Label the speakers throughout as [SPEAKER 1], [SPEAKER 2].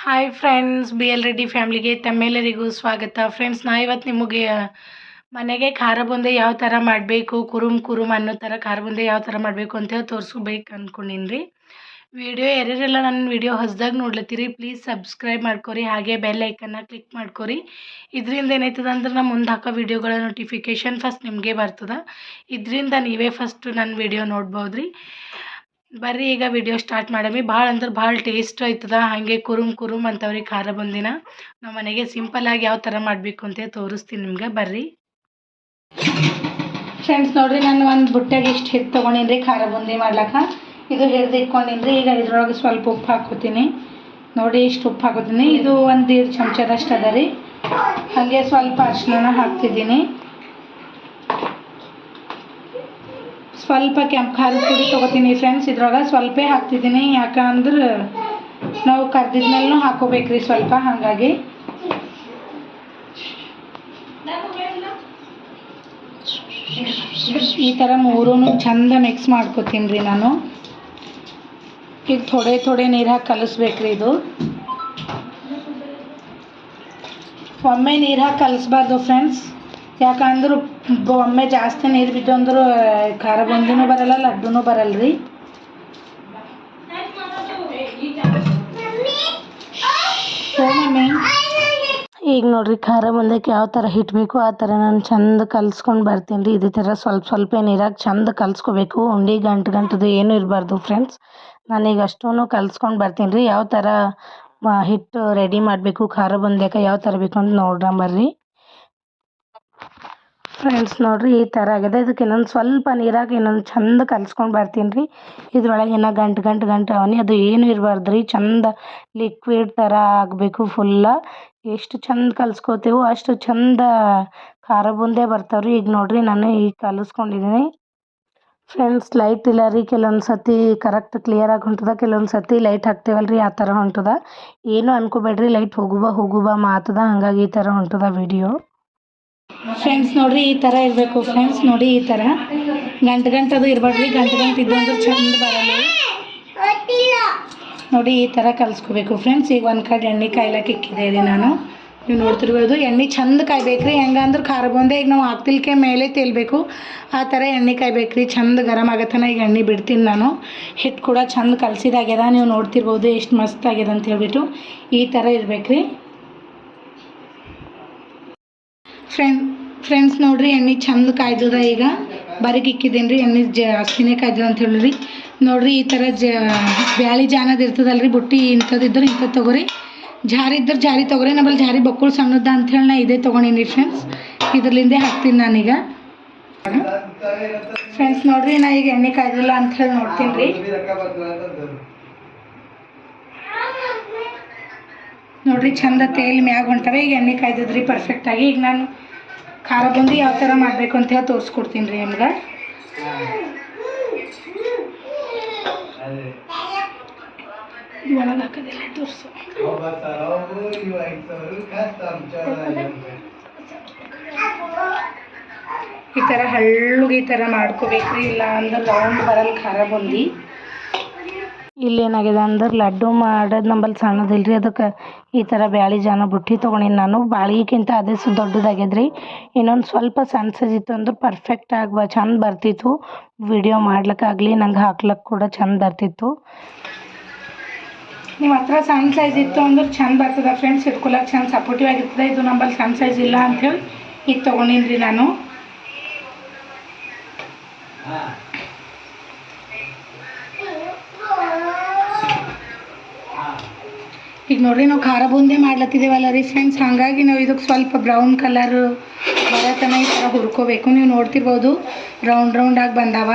[SPEAKER 1] Hi friends B L Reddy ಫ್ಯಾಮ್ಲಿಗೆ ತಮ್ಮೆಲ್ಲರಿಗೂ ಸ್ವಾಗತ. Friends ನಾ ಇವತ್ತು ನಿಮಗೆ ಮನೆಗೆ ಖಾರ ಬುಂದೆ ಯಾವ ಥರ ಮಾಡಬೇಕು, ಕುರುಮ್ ಕುರುಮ್ ಅನ್ನೋ ಥರ ಖಾರ ಬುಂದೆ ಯಾವ ಥರ ಮಾಡಬೇಕು ಅಂತೇಳಿ ತೋರಿಸ್ಬೇಕು ಅಂದ್ಕೊಂಡೀನಿ ರೀ ವಿಡಿಯೋ ಯಾರ್ಯಾರೆಲ್ಲ ನನ್ನ ವಿಡಿಯೋ ಹೊಸದಾಗಿ ನೋಡ್ಲತ್ತೀರಿ ಪ್ಲೀಸ್ ಸಬ್ಸ್ಕ್ರೈಬ್ ಮಾಡ್ಕೊರಿ, ಹಾಗೆ ಬೆಲ್ ಐಕನ್ನ ಕ್ಲಿಕ್ ಮಾಡ್ಕೊರಿ. ಇದರಿಂದ ಏನಾಯ್ತದ ಅಂದ್ರೆ ನಾನು ಮುಂದೆ ಹಾಕೋ ವಿಡಿಯೋಗಳ ನೋಟಿಫಿಕೇಷನ್ ಫಸ್ಟ್ ನಿಮಗೆ ಬರ್ತದೆ. ಇದರಿಂದ ನೀವೇ ಫಸ್ಟ್ ನನ್ನ ವಿಡಿಯೋ ನೋಡ್ಬೋದು ರೀ ಬರ್ರಿ, ಈಗ ವಿಡಿಯೋ ಸ್ಟಾರ್ಟ್ ಮಾಡಮಿ. ಭಾಳ ಅಂದ್ರೆ ಭಾಳ ಟೇಸ್ಟ್ ಆಯ್ತದ ಹಾಗೆ ಕುರುಮ್ ಕುರುಮ್ ಅಂತವ್ರಿ ಖಾರ ಬಂದಿನ. ನಮ್ಮ ಮನೆಗೆ ಸಿಂಪಲ್ಲಾಗಿ ಯಾವ ಥರ ಮಾಡಬೇಕು ಅಂತ ತೋರಿಸ್ತೀನಿ ನಿಮ್ಗೆ. ಬರ್ರಿ. ಫ್ರೆಂಡ್ಸ್ ನೋಡ್ರಿ, ನಾನು ಒಂದು ಬುಟ್ಟೆಗೆ ಇಷ್ಟು ಹಿಟ್ಟು ತೊಗೊಂಡಿನಿ ಖಾರ ಬುಂದಿ ಮಾಡ್ಲಾಕ ಇದು ಹಿಡ್ದು ಇಟ್ಕೊಂಡಿನಿ ರೀ ಈಗ ಇದ್ರೊಳಗೆ ಸ್ವಲ್ಪ ಉಪ್ಪು ಹಾಕೋತೀನಿ ನೋಡಿ, ಇಷ್ಟು ಉಪ್ಪು ಹಾಕೋತೀನಿ ಇದು ಒಂದು ದೀಡ್ ಚಮಚದಷ್ಟು ಅದ ರೀ. ಹಾಗೆ ಸ್ವಲ್ಪ ಅರ್ಶಿನ ಹಾಕ್ತಿದ್ದೀನಿ. ಸ್ವಲ್ಪ ಕೆಂಪು ಖಾರದ ಪುಡಿ ತೊಗೋತೀನಿ ಫ್ರೆಂಡ್ಸ್ ಇದ್ರೊಳಗೆ ಸ್ವಲ್ಪ ಹಾಕ್ತಿದ್ದೀನಿ. ಯಾಕಂದ್ರೆ ನಾವು ಕರ್ದಿದ್ಮೇಲೆ ಹಾಕೋಬೇಕ್ರಿ ಸ್ವಲ್ಪ, ಹಾಗಾಗಿ. ಈ ಥರ ಮೂರೂ ಚಂದ ಮಿಕ್ಸ್ ಮಾಡ್ಕೋತೀನಿ ರೀ ನಾನು. ಈಗ ಥೊಡೆ ಥೊಡೆ ನೀರು ಹಾಕಿ ಕಲಿಸ್ಬೇಕ್ರಿ ಇದು. ಒಮ್ಮೆ ನೀರು ಹಾಕಿ ಕಲಿಸ್ಬಾರ್ದು ಫ್ರೆಂಡ್ಸ್ ಯಾಕಂದ್ರೆ ಒಮ್ಮೆ ಜಾಸ್ತಿ ನೀರು ಬಿದ್ದು ಅಂದ್ರೆ ಖಾರ ಬುಂದಿನೂ ಬರಲ್ಲ ಲಡ್ಡುನೂ ಬರಲ್ಲ ರೀ ಮಮ್ಮಿ ಈಗ ನೋಡ್ರಿ ಖಾರ ಬಂದಕ್ಕೆ ಯಾವ ಥರ ಹಿಟ್ಬೇಕು ಆ ಥರ ನಾನು ಚಂದ ಕಲ್ಸ್ಕೊಂಡು ಬರ್ತೀನಿ ರೀ ಇದೇ ಥರ ಸ್ವಲ್ಪ ಸ್ವಲ್ಪ ನೀರಾಗಿ ಚಂದ ಕಲ್ಸ್ಕೋಬೇಕು. ಉಂಡೆ ಗಂಟು ಗಂಟದು ಏನೂ ಇರಬಾರ್ದು ಫ್ರೆಂಡ್ಸ್ ನಾನೀಗ ಅಷ್ಟೂ ಕಲ್ಸ್ಕೊಂಡು ಬರ್ತೀನಿ ರೀ ಯಾವ ಥರ ಮ- ಹಿಟ್ಟು ರೆಡಿ ಮಾಡಬೇಕು ಖಾರ ಬಂದಕ್ಕೆ ಯಾವ ಥರ ಬೇಕು ಅಂತ ನೋಡ್ರಂಬರ್ರಿ ಫ್ರೆಂಡ್ಸ್ ನೋಡ್ರಿ ಈ ಥರ ಆಗಿದೆ. ಇದಕ್ಕೆ ಇನ್ನೊಂದು ಸ್ವಲ್ಪ ನೀರಾಗಿ ಇನ್ನೊಂದು ಚಂದ ಕಲ್ಸ್ಕೊಂಡು ಬರ್ತೀನಿ ರೀ ಇದ್ರೊಳಗೆ ಇನ್ನೂ ಗಂಟು ಗಂಟು ಗಂಟು ಅವನಿ. ಅದು ಏನು ಇರಬಾರ್ದು ರೀ ಚಂದ ಲಿಕ್ವಿಡ್ ಥರ ಆಗಬೇಕು ಫುಲ್ಲ ಎಷ್ಟು ಚಂದ ಕಲ್ಸ್ಕೊತೀವೋ ಅಷ್ಟು ಚಂದ ಖಾರ ಬುಂದೆ ರೀ ಈಗ ನೋಡಿರಿ ನಾನು ಈಗ ಕಲಿಸ್ಕೊಂಡಿದ್ದೀನಿ ಫ್ರೆಂಡ್ಸ್ ಲೈಟ್ ಇಲ್ಲ ರೀ. ಕೆಲವೊಂದು ಸತಿ ಕರೆಕ್ಟ್ ಕ್ಲಿಯರಾಗಿ ಹೊಂಟದ ಕೆಲವೊಂದು ಸತಿ ಲೈಟ್ ಹಾಕ್ತೇವಲ್ಲ ರೀ ಆ ಥರ ಹೊಂಟದ. ಏನು ಅನ್ಕೋಬೇಡ್ರಿ. ಲೈಟ್ ಹೋಗುವ ಹೋಗುವ ಮಾತದ. ಹಂಗಾಗಿ ಈ ಥರ ಹೊಂಟದ ವಿಡಿಯೋ ಫ್ರೆಂಡ್ಸ್ ನೋಡ್ರಿ, ಈ ಥರ ಇರಬೇಕು. ಫ್ರೆಂಡ್ಸ್ ನೋಡಿ ಈ ಥರ ಗಂಟು ಗಂಟದು ಇರಬಾರ್ದ್ರಿ. ಗಂಟು ಗಂಟು ಇದ್ದು ಚಂದ ಬರಲ್ಲ. ನೋಡಿ ಈ ಥರ ಕಲಿಸ್ಕೋಬೇಕು. ಫ್ರೆಂಡ್ಸ್ ಈಗ ಒಂದು ಕಡೆ ಎಣ್ಣೆ ಕಾಯ್ಲಕ್ಕೆ ಇಕ್ಕಿದೆ ರೀ ನಾನು. ನೀವು ನೋಡ್ತಿರ್ಬೋದು, ಎಣ್ಣೆ ಚಂದ ಕಾಯ್ಬೇಕ್ರಿ. ಹೆಂಗಂದ್ರೆ ಖಾರ ಬಂದೆ ಈಗ ನಾವು ಹಾಕ್ತಿಲ್ಕೆ ಮೇಲೆ ತೇಲ್ಬೇಕು. ಆ ಥರ ಎಣ್ಣೆ ಕಾಯ್ಬೇಕ್ರಿ. ಚಂದ ಗರಮ್ ಆಗತ್ತನ. ಈಗ ಎಣ್ಣೆ ಬಿಡ್ತೀನಿ ನಾನು. ಹಿಟ್ಟು ಕೂಡ ಚಂದ ಕಲಸಿದಾಗ್ಯದ. ನೀವು ನೋಡ್ತಿರ್ಬೋದು, ಎಷ್ಟು ಮಸ್ತ್ ಆಗ್ಯದ ಅಂತ ಹೇಳ್ಬಿಟ್ಟು ಈ ಥರ ಇರ್ಬೇಕು ರೀ ಫ್ರೆಂಡ್ ಫ್ರೆಂಡ್ಸ್ ನೋಡಿರಿ, ಎಣ್ಣೆ ಚಂದ ಕಾಯ್ದದ ಈಗ. ಬರೀಕ್ ಇಕ್ಕಿದ್ದೀನಿ ರೀ ಎಣ್ಣೆ ಜಾಸ್ತಿನೇ ಕಾಯ್ದದ ಅಂತ ಹೇಳಿರಿ ನೋಡಿರಿ, ಈ ಥರ ಜ, ಬ್ಯಾಳಿ ಜಾನದ ರೀ ಬುಟ್ಟಿ ಇಂಥದ್ದು ಇದ್ರೆ ಇಂಥದ್ದು ತೊಗೊರಿ. ಜಾರಿ ಇದ್ರೆ ಜಾರಿ ತೊಗೊರಿ ನಮ್ಮಲ್ಲಿ ಜಾರಿ ಬಕ್ಕುಳು ಸಣ್ಣದ ಅಂಥೇಳಿ ನಾ ಇದೇ ತೊಗೊಂಡೀನಿ ಫ್ರೆಂಡ್ಸ್ ಇದ್ರಲಿಂದೇ ಹಾಕ್ತೀನಿ ನಾನೀಗ. ಫ್ರೆಂಡ್ಸ್ ನೋಡ್ರಿ, ನಾ ಈಗ ಎಣ್ಣೆ ಕಾಯ್ದಿಲ್ಲ ಹೇಳಿ ನೋಡ್ತೀನಿ ರೀ ನೋಡ್ರಿ, ಚಂದ ತೇಲ್ ಮ್ಯಾಗ ಹೊಂಟವೆ, ಈಗ ಎಣ್ಣೆ ಕಾಯ್ದದ್ರಿ ಪರ್ಫೆಕ್ಟಾಗಿ ಈಗ ನಾನು ಖಾರ ಬುಂದಿ ಯಾವ ಥರ ಮಾಡಬೇಕು ಅಂತ ಹೇಳಿ ತೋರಿಸ್ಕೊಡ್ತೀನಿ ರೀ ನಿಮ್ಗೆ. ಈ ಥರ ಹಳ್ಳಗೆ ಈ ಥರ ಮಾಡ್ಕೋಬೇಕ್ರಿ ಇಲ್ಲ ಅಂದ್ರೆ ಲಾಂಗ್ ಬರಲ್ಲ ಖಾರ ಬುಂದಿ. ಇಲ್ಲೇನಾಗಿದೆ ಅಂದ್ರೆ ಲಡ್ಡು ಮಾಡೋದು ನಂಬಲ್ಲಿ ಸಣ್ಣದಿಲ್ಲ ರೀ ಅದಕ್ಕೆ ಈ ಥರ ಬ್ಯಾಳಿ ಜಾನ ಬುಟ್ಟಿ ತೊಗೊಂಡಿನಿ ನಾನು. ಬಾಳಿಗಿಂತ ಅದೇ ಸು ದೊಡ್ಡದಾಗ್ಯದ ರೀ ಇನ್ನೊಂದು ಸ್ವಲ್ಪ ಸಣ್ಣ ಸೈಜ್ ಇತ್ತು ಅಂದ್ರೆ ಪರ್ಫೆಕ್ಟ್ ಆಗಿ ಚಂದ ಬರ್ತಿತ್ತು. ವಿಡಿಯೋ ಮಾಡ್ಲಿಕ್ಕಾಗಲಿ ನಂಗೆ ಹಾಕ್ಲಿಕ್ಕೆ ಕೂಡ ಚಂದ ಬರ್ತಿತ್ತು. ನಿಮ್ಮ ಹತ್ರ ಸಣ್ಣ ಸೈಜ್ ಇತ್ತು ಅಂದ್ರೆ ಚಂದ ಬರ್ತದೆ ಫ್ರೆಂಡ್ಸ್ ಇಟ್ಕೊಳಕ್ ಚಂದ ಸಪೋರ್ಟಿವ್ ಆಗಿರ್ತದೆ. ಇದು ನಂಬಲ್ಲಿ ಸಣ್ಣ ಸೈಜ್ ಇಲ್ಲ ಅಂಥೇಳಿ ಈಗ ತೊಗೊಂಡಿನಿ ರೀ ನಾನು ಈಗ ನೋಡ್ರಿ, ನಾವು ಖಾರ ಬೂಂದಿ ಮಾಡ್ಲತ್ತಿದ್ದೀವಲ್ಲ ರೀ ಫ್ರೆಂಡ್ಸ್ ಹಾಗಾಗಿ ನಾವು ಇದಕ್ಕೆ ಸ್ವಲ್ಪ ಬ್ರೌನ್ ಕಲರ್ ಬರತನ ಈ ಥರ ಹುರ್ಕೋಬೇಕು. ನೀವು ನೋಡ್ತಿರ್ಬೋದು ರೌಂಡ್ ರೌಂಡಾಗಿ ಬಂದಾವ.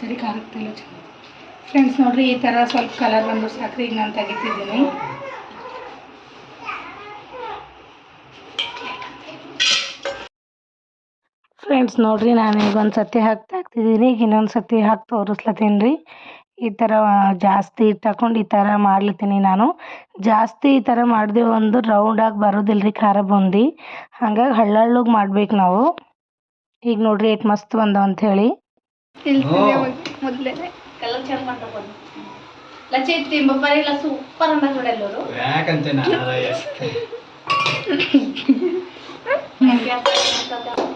[SPEAKER 1] ಸರಿ ಖಾರಕ್ಕೆ ಫ್ರೆಂಡ್ಸ್ ನೋಡ್ರಿ, ಈ ಥರ ಸ್ವಲ್ಪ ಕಲರ್ ಬಂದು ಸಾಕ್ರಿ, ಈಗ ನಾನು ತೆಗಿತಿದ್ದೀನಿ. ಫ್ರೆಂಡ್ಸ್ ನೋಡ್ರಿ ನಾನು ಈಗ ಒಂದು ಸತಿ ಹಾಕಿ ಹಾಕ್ತಿದ್ದೀನಿ ಈಗ ಇನ್ನೊಂದು ಸತಿ ಹಾಕಿ ತೋರಿಸ್ಲತ್ತೀನಿ ರೀ ಈ ಥರ ಜಾಸ್ತಿ ಹಿಟ್ಟು ಹಾಕೊಂಡು ಈ ಥರ ಮಾಡ್ಲತ್ತೀನಿ ನಾನು. ಜಾಸ್ತಿ ಈ ಥರ ಮಾಡಿದೆವು ಅಂದ್ರೆ ರೌಂಡಾಗಿ ಬರೋದಿಲ್ಲ ರೀ ಖಾರ ಬೂಂದಿ. ಹಾಗಾಗಿ ಹಳ್ಳಳ್ಳಗೆ ಮಾಡ್ಬೇಕು ನಾವು. ಈಗ ನೋಡ್ರಿ ಏಟ್ ಮಸ್ತ್ ಬಂದವ ಅಂತ ಹೇಳಿ.
[SPEAKER 2] ಸೂಪರ್ ಅಂತ
[SPEAKER 3] ಚೇಂಜ್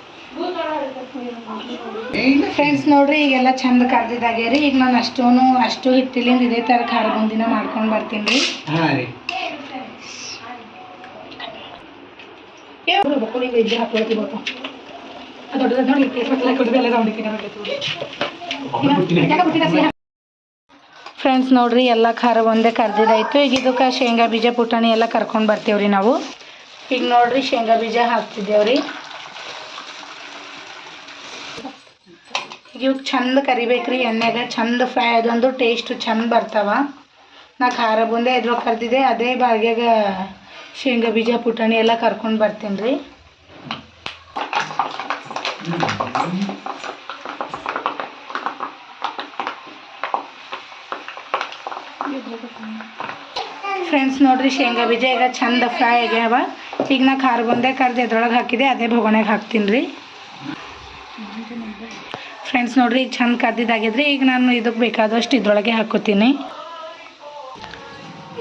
[SPEAKER 1] ಫ್ರೆಂಡ್ಸ್ ನೋಡ್ರಿ ಈಗೆಲ್ಲ ಚಂದ ಕರ್ದಿದ್ದಾಗ್ಯಾರಿ ಈಗ ನಾನು ಅಷ್ಟೂನು ಅಷ್ಟು ಹಿಟ್ಟಿಲಿಂದ ಇದೇ ಥರ ಖಾರ ಬಂದಿನ ಮಾಡ್ಕೊಂಡು ಬರ್ತೀನಿ ರೀ.
[SPEAKER 3] ಹಾ
[SPEAKER 1] ಫ್ರೆಂಡ್ಸ್ ನೋಡ್ರಿ ಎಲ್ಲ ಖಾರ ಒಂದೇ ಕರ್ದಿದಾಯ್ತು ಈಗ ಇದಕ್ಕೆ ಶೇಂಗಾ ಬೀಜ ಪುಟಾಣಿ ಎಲ್ಲ ಕರ್ಕೊಂಡು ಬರ್ತೇವ್ರಿ ನಾವು. ಈಗ ನೋಡ್ರಿ ಶೇಂಗಾ ಬೀಜ ಹಾಕ್ತಿದ್ದೇವ್ರಿ. ಇವ್ಕೆ ಚಂದ ಕರಿಬೇಕ್ರಿ ಎಣ್ಣೆಗ ಚಂದ ಫ್ರೈ ಅದೊಂದು ಟೇಸ್ಟ್ ಚಂದ ಬರ್ತಾವ. ನಾ ಖಾರ ಬುಂದೆ ಎದ್ರೋ ಕರ್ದಿದ್ದೆ, ಅದೇ ಬಾಳ್ಗ್ಯಾಗ ಶೇಂಗಾ ಬೀಜ, ಪುಟಾಣಿ ಎಲ್ಲ ಕರ್ಕೊಂಡು ಬರ್ತೀನಿ ರೀ ಫ್ರೆಂಡ್ಸ್ ನೋಡ್ರಿ, ಶೇಂಗಾ ಬೀಜ ಈಗ ಚಂದ ಫ್ರೈ ಆಗ್ಯಾವ. ಈಗ ನಾ ಖಾರ ಬಂದೆ ಕರ್ದು ಎದ್ರೊಳಗೆ ಹಾಕಿದೆ ಅದೇ ಭೊಗಣೆಗೆ ಹಾಕ್ತೀನಿ ರೀ ಫ್ರೆಂಡ್ಸ್ ನೋಡ್ರಿ ಚಂದ ಕರ್ದಿದ್ದಾಗಿದ್ರಿ ಈಗ ನಾನು ಇದಕ್ಕೆ ಬೇಕಾದಷ್ಟು ಇದ್ರೊಳಗೆ ಹಾಕೋತೀನಿ.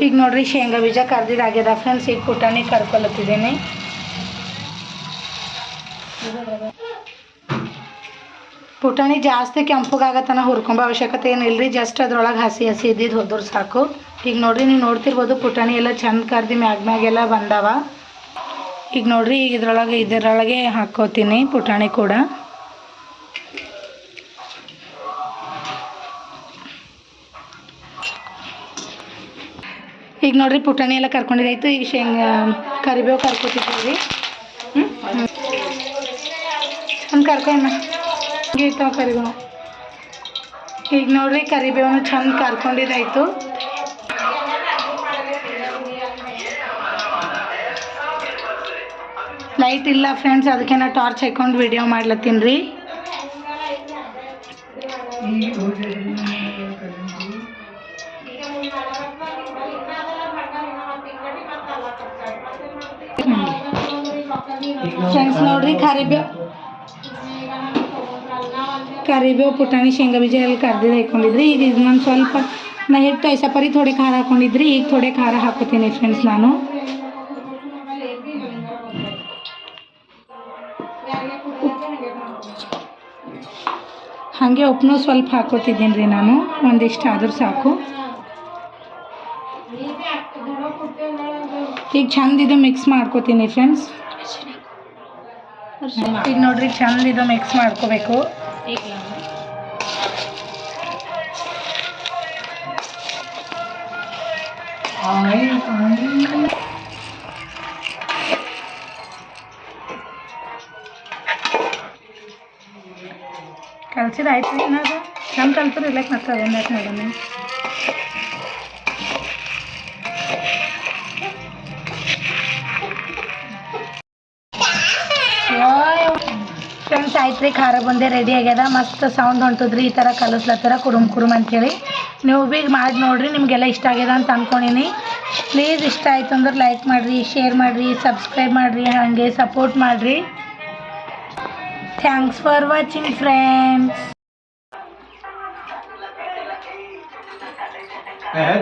[SPEAKER 1] ಈಗ ನೋಡ್ರಿ, ಶೇಂಗಾ ಬೀಜ ಕರ್ದಿದ್ದಾಗ್ಯದ ಫ್ರೆಂಡ್ಸ್ ಈಗ ಪುಟಾಣಿ ಕರ್ಕೊಳತ್ತಿದ್ದೀನಿ. ಪುಟಾಣಿ ಜಾಸ್ತಿ ಕೆಂಪಗಾಗತನ ಹುರ್ಕೊಂಬ ಅವಶ್ಯಕತೆ ಏನಿಲ್ಲ ರೀ ಜಸ್ಟ್ ಅದ್ರೊಳಗೆ ಹಸಿ ಹಸಿ ಇದ್ದಿದ್ದು ಹೋದ್ರೆ ಸಾಕು. ಈಗ ನೋಡ್ರಿ, ನೀವು ನೋಡ್ತಿರ್ಬೋದು ಪುಟಾಣಿ ಎಲ್ಲ ಚಂದ ಕರ್ದು ಮ್ಯಾಗ ಮ್ಯಾಗೆಲ್ಲ ಬಂದಾವ. ಈಗ ನೋಡ್ರಿ, ಈಗ ಇದ್ರೊಳಗೆ, ಇದರೊಳಗೆ ಹಾಕೋತೀನಿ ಪುಟಾಣಿ ಕೂಡ. ಈಗ ನೋಡ್ರಿ ಪುಟಾಣಿ ಎಲ್ಲ ಕರ್ಕೊಂಡಿದ್ದಾಯ್ತು. ಈಗ ಶೇಂಗಾ ಕರಿಬೇವು ಕರ್ಕೊತಿದ್ದೀವಿ. ಹ್ಞೂ ಒಂದು ಇರ್ತಾವ ಕರಿಬೇವು. ಈಗ ನೋಡ್ರಿ ಕರಿಬೇವನು ಚಂದ ಕರ್ಕೊಂಡಿದ್ದಾಯ್ತು. ಲೈಟ್ ಇಲ್ಲ ಫ್ರೆಂಡ್ಸ್ ಅದಕ್ಕೆ ನಾ ಟಾರ್ಚ್ ಹಾಕೊಂಡು ವಿಡಿಯೋ ಮಾಡ್ಲತ್ತೀನಿ ರೀ. ಫ್ರೆಂಡ್ಸ್ ನೋಡ್ರಿ ಕರಿಬೇವು ಕರಿಬೇವು ಪುಟಾಣಿ, ಶೇಂಗಾ ಬೀಜ ಎಲ್ಲ ಕರ್ದಿದ್ದು ಹಾಕೊಂಡಿದ್ರಿ. ಈಗ ನಾನು ಸ್ವಲ್ಪ ನಾ ಹಿಟ್ಟು ಐಸಪರಿ ಥೋಡೆ ಖಾರ ಹಾಕೊಂಡಿದ್ರಿ. ಈಗ ಥೋಡೆ ಖಾರ ಹಾಕೋತೀನಿ ಫ್ರೆಂಡ್ಸ್ ನಾನು. ಹಾಗೆ ಉಪ್ಪು ಸ್ವಲ್ಪ ಹಾಕೋತಿದ್ದೀನಿ ರೀ ನಾನು. ಒಂದಿಷ್ಟು ಆದರೂ ಸಾಕು. ಈಗ ಚಂದ ಇದು ಮಿಕ್ಸ್ ಮಾಡ್ಕೋತೀನಿ ಫ್ರೆಂಡ್ಸ್ ಈಗ ನೋಡ್ರಿ, ಚಂದ ಇದು ಮಿಕ್ಸ್ ಮಾಡ್ಕೋಬೇಕು. ಕಲ್ಸಿದ ಆಯ್ತು ಏನಾದ್ರು? ಚಂದ ಕಲ್ತ್ರಿ ಇಲ್ಲಕ್ಕೆ ಮತ್ತೆ ಅದೊಂದು ಯಾಕೆ ಮಾಡೋಣ ಫ್ರೆಂಡ್ಸ್ ಆಯ್ತು ರೀ ಖಾರ ಬಂದೆ ರೆಡಿ ಆಗ್ಯದ. ಮಸ್ತ್ ಸೌಂಡ್ ಹೊಂಟದ್ರಿ, ಈ ಥರ ಕಲಸ್ಲತ್ತರ ಕುರುಮ್ ಕುರುಮ್ ಅಂತೇಳಿ. ನೀವು ಬಿ ಮಾಡಿ ನೋಡ್ರಿ, ನಿಮಗೆಲ್ಲ ಇಷ್ಟ ಆಗ್ಯದ ಅಂತ ಅಂದ್ಕೊಂಡಿನಿ ಪ್ಲೀಸ್ ಇಷ್ಟ ಆಯ್ತು ಅಂದ್ರೆ ಲೈಕ್ ಮಾಡಿರಿ ಶೇರ್ ಮಾಡಿರಿ ಸಬ್ಸ್ಕ್ರೈಬ್ ಮಾಡಿರಿ, ಹಾಗೆ ಸಪೋರ್ಟ್ ಮಾಡಿರಿ. ಥ್ಯಾಂಕ್ಸ್ ಫಾರ್ ವಾಚಿಂಗ್ ಫ್ರೆಂಡ್ಸ್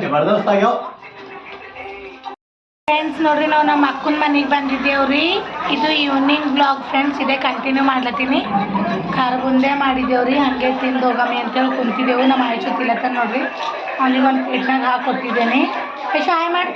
[SPEAKER 3] ಜಬರ್ದಸ್ತ್ ಆಗ್ಯಾವ.
[SPEAKER 1] ಫ್ರೆಂಡ್ಸ್ ನೋಡ್ರಿ, ನಾವು ನಮ್ಮ ಅಕ್ಕನ ಮನೆಗೆ ಬಂದಿದ್ದೇವ್ರಿ. ಇದು ಈವ್ನಿಂಗ್ ಬ್ಲಾಗ್ ಫ್ರೆಂಡ್ಸ್ ಇದೇ ಕಂಟಿನ್ಯೂ ಮಾಡ್ಲತ್ತೀನಿ. ಖಾರ ಬುಂದೆ ಮಾಡಿದ್ದೇವ್ರಿ. ಹಾಗೆ ತಿಂದು ಹೋಗಮ್ಮಿ ಅಂತೇಳಿ ಕುಂತಿದ್ದೆವು. ನಮ್ಮ ಆಯುಷ ತಿಲ್ಲತ್ತ ನೋಡ್ರಿ. ಅವನಿಗೆ ಒಂದು ಪ್ಲೇಟ್ನಾಗ ಹಾಕಿ ಕೊಟ್ಟಿದ್ದೇನೆ. ಹಾಯ್ ಮಾಡಿ.